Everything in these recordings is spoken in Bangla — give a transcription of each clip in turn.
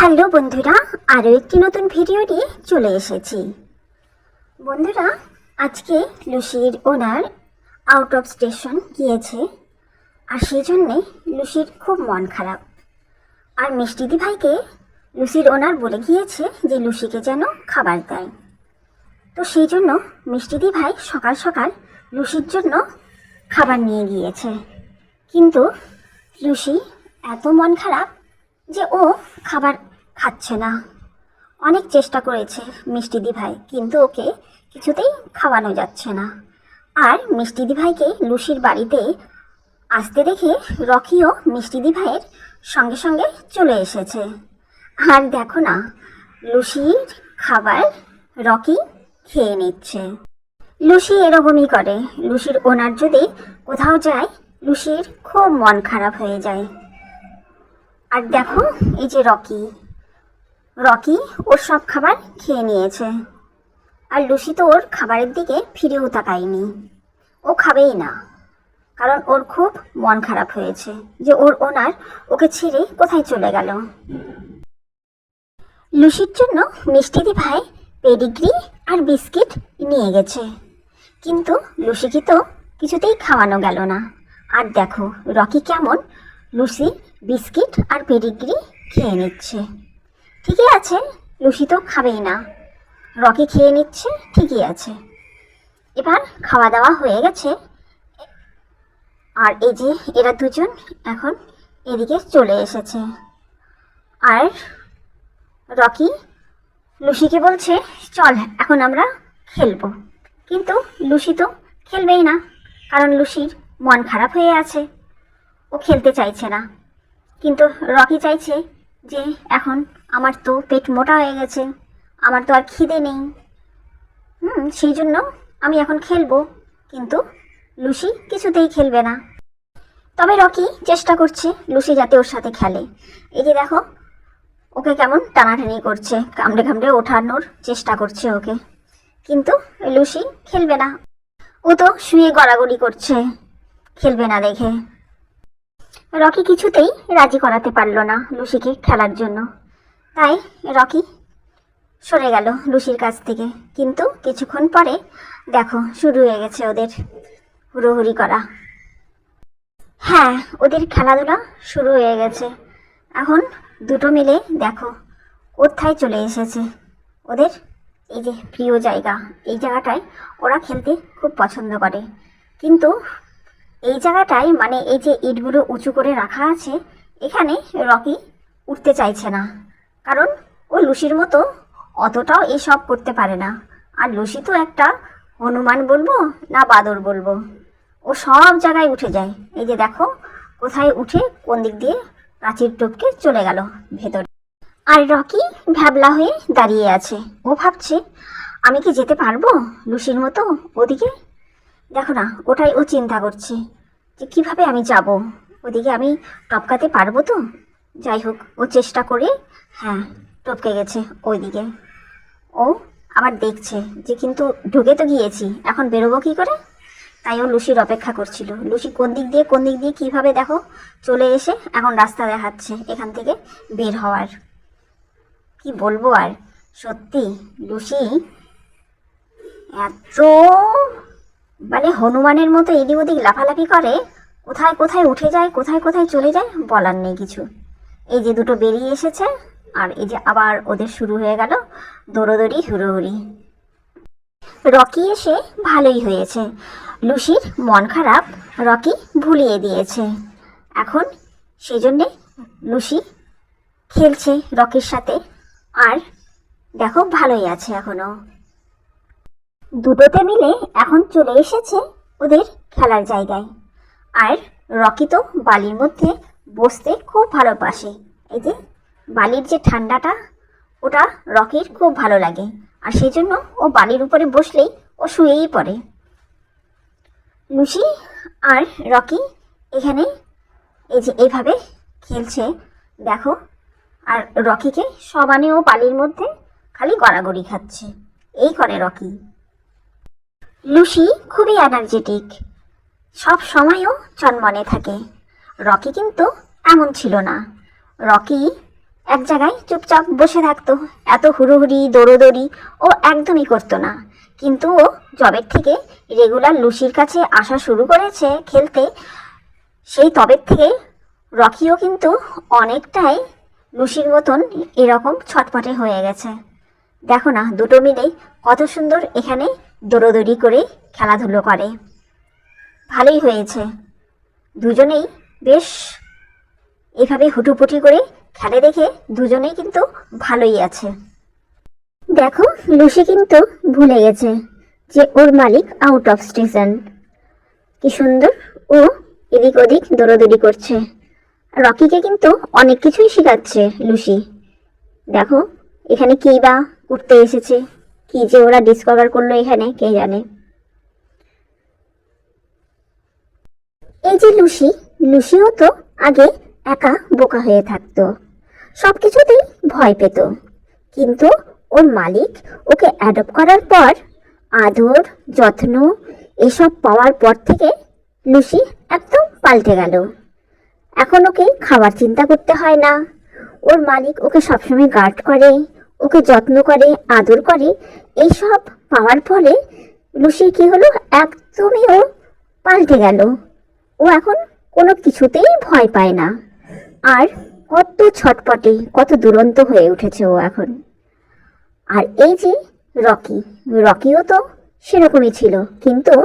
হ্যালো বন্ধুরা, আরও একটি নতুন ভিডিও নিয়ে চলে এসেছি। বন্ধুরা, আজকে লুসির ওনার আউট অফ স্টেশন গিয়েছে, আর সেই জন্যে লুসির খুব মন খারাপ। আর মিষ্টিদি ভাইকে লুসির ওনার বলে গিয়েছে যে লুসিকে যেন খাবার দেয়। তো সেই জন্য মিষ্টিদি ভাই সকাল সকাল লুসির জন্য খাবার নিয়ে গিয়েছে। কিন্তু লুসি এত মন খারাপ যে ও খাবার খাচ্ছে না। অনেক চেষ্টা করেছে মিষ্টিদি ভাই কিন্তু ওকে কিছুতেই খাওয়ানো যাচ্ছে না। আর মিষ্টিদি ভাইকে লুসির বাড়িতে আসতে দেখে রকিও মিষ্টিদি ভাইয়ের সঙ্গে সঙ্গে চলে এসেছে। আর দেখো না, লুসির খাবার রকি খেয়ে নিচ্ছে। লুসি এরকমই করে। লুসির ওনার যদি কোথাও যায়, লুসির খুব মন খারাপ হয়ে যায়। আর দেখো, এই যে রকি। রকি ওর সব খাবার খেয়ে নিয়েছে। আর লুসি তো ওর খাবারের দিকে ফিরেও তাকায়নি। ও খাবেই না, কারণ ওর খুব মন খারাপ হয়েছে যে ওর ওনার ওকে ছেড়ে কোথায় চলে গেল। লুসির জন্য মিষ্টিদি ভাই পেডিগ্রি আর বিস্কিট নিয়ে গেছে। কিন্তু লুসিকে তো কিছুতেই খাওয়ানো গেল না। আর দেখো, রকি কেমন লুসি বিস্কিট আর পেডিগ্রি খেয়ে নিচ্ছে। ঠিকই আছে, লুসি তো খাবেই না। রকি খেয়ে নিচ্ছে, ঠিকই আছে। এবার খাওয়া দাওয়া হয়ে গেছে। আর এই যে এরা দুজন এখন এদিকে চলে এসেছে। আর রকি লুসিকে বলছে, চল, এখন আমরা খেলব। কিন্তু লুসি তো খেলবেই না, কারণ লুসির মন খারাপ হয়ে আছে। ও খেলতে চাইছে না। কিন্তু রকি চাইছে যে এখন আমার তো পেট মোটা হয়ে গেছে, আমার তো আর খিদে নেই। হুম, সেই জন্য আমি এখন খেলব, কিন্তু লুসি কিছুতেই খেলবে না। তবে রকি চেষ্টা করছে লুসি যাতে ওর সাথে খেলে। এই যে দেখো, ওকে কেমন টানাটানি করছে, কামড়ে কামড়ে ওঠানোর চেষ্টা করছে ওকে। কিন্তু লুসি খেলবে না। ও তো শুয়ে গড়াগড়ি করছে, খেলবে না দেখে। রকি কিছুতেই রাজি করাতে পারল না লুসিকে খেলার জন্য। তাই রকি সরে গেল লুসির কাছ থেকে। কিন্তু কিছুক্ষণ পরে দেখো, শুরু হয়ে গেছে ওদের হুড়োহুড়ি করা। হ্যাঁ ওদের খেলাধুলা শুরু হয়ে গেছে। এখন দুটো মিলে দেখো, কোথায় চলে এসেছে ওদের এই যে প্রিয় জায়গা। এই জায়গাটায় ওরা খেলতে খুব পছন্দ করে। কিন্তু এই জায়গাটায় মানে এই যে ইটগুলো উঁচু করে রাখা আছে, এখানে রকি উঠতে চাইছে না। কারণ ও লুসির মতো অতটাও এসব করতে পারে না। আর লুসি তো একটা হনুমান বলব না বাদর বলব। ও সব জায়গায় উঠে যায়। এই যে দেখো, কোথায় উঠে কোন দিক দিয়ে প্রাচীর টপকে চলে গেল ভেতরে। আর রকি ভ্যাবলা হয়ে দাঁড়িয়ে আছে। ও ভাবছে, আমি কি যেতে পারব? লুসির মতো ওদিকে দেখো না, ওটাই ও চিন্তা করছে যে কীভাবে আমি যাব। ওদিকে আমি টপকাতে পারব তো? যাই হোক, ও চেষ্টা করে হ্যাঁ টপকে গেছে ওইদিকে। ও আবার দেখছে যে কিন্তু ঢুকে তো গিয়েছি, এখন বেরোবো কী করে? তাই ও লুসির অপেক্ষা করছিল। লুসি কোন দিক দিয়ে, কোন দিক দিয়ে কীভাবে দেখো, চলে এসে এখন রাস্তা দেখাচ্ছে এখান থেকে বের হওয়ার। কি বলব আর? সত্যি, লুসি এত মানে হনুমানের মতো এদিক ওদিক লাফালাফি করে, কোথায় কোথায় উঠে যায়, কোথায় কোথায় চলে যায়, বলার নেই কিছু। এই যে দুটো বেরিয়ে এসেছে, আর এই যে আবার ওদের শুরু হয়ে গেল দৌড়োদৌড়ি, হুড়োহুড়ি। রকি এসে ভালোই হয়েছে। লুসির মন খারাপ, রকি ভুলিয়ে দিয়েছে। এখন সেই জন্যে লুসি খেলছে রকির সাথে, আর দেখো ভালোই আছে এখনও। দুটোতে মিলে এখন চলে এসেছে ওদের খেলার জায়গায়। আর রকি তো বালির মধ্যে বসতে খুব ভালোবাসে। এই যে বালির যে ঠান্ডাটা, ওটা রকির খুব ভালো লাগে। আর সেই জন্য ও বালির উপরে বসলেই ও শুয়েই পড়ে। লুসি আর রকি এখানে এই যে এইভাবে খেলছে, দেখো। আর রকিকে সবানে ও বালির মধ্যে খালি গড়াগড়ি খাচ্ছে। এই করে রকি। লুসি খুবই এনার্জেটিক সব সময়ও চনমনে থাকে। রকি কিন্তু এমন ছিল না। রকি এক জায়গায় চুপচাপ বসে থাকতো। এত হুড়োহুড়ি, দৌড়োদৌড়ি ও একদমই করতো না। কিন্তু ও জবের থেকে রেগুলার লুসির কাছে আসা শুরু করেছে খেলতে। সেই তবের থেকে রকিও কিন্তু অনেকটাই লুসির মতন এরকম ছটপটে হয়ে গেছে। দেখো না, দুটো মিলে কত সুন্দর এখানে দৌড়োদৌড়ি করে খেলাধুলো করে। ভালোই হয়েছে। দুজনেই বেশ এভাবে হুটুপুটি করে খেলে দেখে দুজনেই কিন্তু ভালোই আছে। দেখো, লুসি কিন্তু ভুলে গেছে যে ওর মালিক আউট অফ স্টেশন কি সুন্দর ও এদিক ওদিক দৌড়াদৌড়ি করছে। রকিকে কিন্তু অনেক কিছুই শেখাচ্ছে লুসি। দেখো, এখানে কি বা উঠতে এসেছে। কি যে ওরা ডিসকভার করল এখানে, কে জানে? এই যে লুসি, লুসিও তো আগে একা বোকা হয়ে থাকতো। সব কিছুতেই ভয় পেত। কিন্তু ওর মালিক ওকে অ্যাডপ্ট করার পর আদর, যত্ন, এসব পাওয়ার পর থেকে লুসি একদম পাল্টে গেল। এখন ওকে খাবার চিন্তা করতে হয় না। ওর মালিক ওকে সবসময় গার্ড করে। ওকে যত্ন করে, আদর করে, এইসব পাওয়ার ফলে লুসি কি হলো? একদমই ও পাল্টে গেল। ও এখন কোনো কিছুতেই ভয় পায় না। আর কত ছটপটে, কত দুরন্ত হয়ে উঠেছে ও এখন। আর এই যে রকি, রকিও তো সেরকমই ছিল। কিন্তু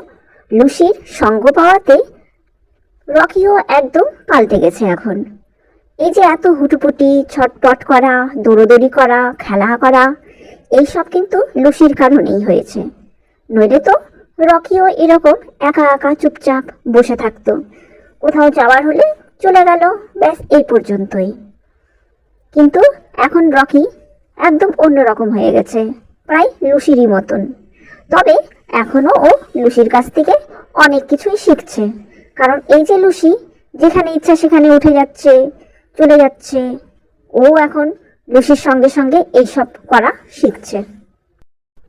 লুসির সঙ্গ পাওয়াতে রকিও একদম পাল্টে গেছে এখন। এই যে এত হুটুপুটি, ছটপট করা, দৌড়োদৌড়ি করা, খেলা করা, এইসব কিন্তু লুসির কারণেই হয়েছে। নইলে তো রকিও এরকম একা একা চুপচাপ বসে থাকতো। কোথাও যাওয়ার হলে চলে গেল, ব্যাস এই পর্যন্তই। কিন্তু এখন রকি একদম অন্যরকম হয়ে গেছে, প্রায় লুসিরই মতন। তবে এখনও ও লুসির কাছ থেকে অনেক কিছুই শিখছে। কারণ এই যে লুসি, যেখানে ইচ্ছা সেখানে উঠে যাচ্ছে চলে যাচ্ছে। ও এখন লুসির সঙ্গে সঙ্গে এইসব করা শিখছে।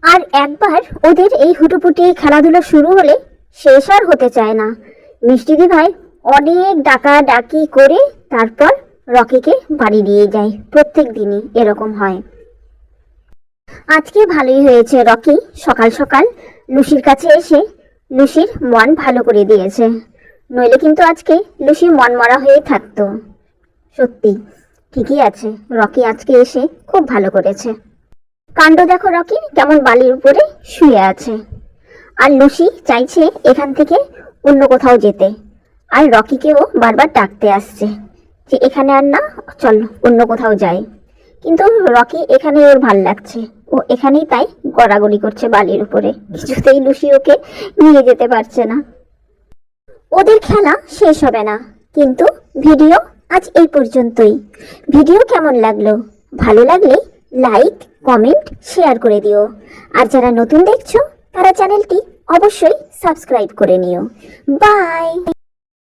আর একবার ওদের এই হুটোপুটি খেলাধুলো শুরু হলে শেষ আর হতে চায় না। মিষ্টিদি ভাই অনেক ডাকা ডাকি করে তারপর রকিকে বাড়ি দিয়ে যায়। প্রত্যেক দিনই এরকম হয়। আজকে ভালোই হয়েছে রকি। সকাল সকাল লুসির কাছে এসে লুসির মন ভালো করে দিয়েছে। নইলে কিন্তু আজকে লুসি মন মরা হয়ে থাকতো। সত্যি, ঠিকই আছে। রকি আজকে এসে খুব ভালো করেছে। কাণ্ড দেখো রকি, কেমন বালির উপরে শুয়ে আছে। আর লুসি চাইছে এখান থেকে অন্য কোথাও যেতে। আর রকিকেও বারবার ডাকতে আসছে যে এখানে আর না, চল অন্য কোথাও যাই। কিন্তু রকি এখানে ওর ভালো লাগছে। ও এখানেই তাই গড়াগড়ি করছে বালির উপরে। কিছুতেই লুসি ওকে নিয়ে যেতে পারছে না। ওদের খেলা শেষ হবে না। কিন্তু ভিডিও আজ এই পর্যন্তই। ভিডিও কেমন লাগল? ভালো লাগলে লাইক, কমেন্ট, শেয়ার করে দিও। আর যারা নতুন দেখছ, তারা চ্যানেলটি অবশ্যই সাবস্ক্রাইব করে নিও। বাই!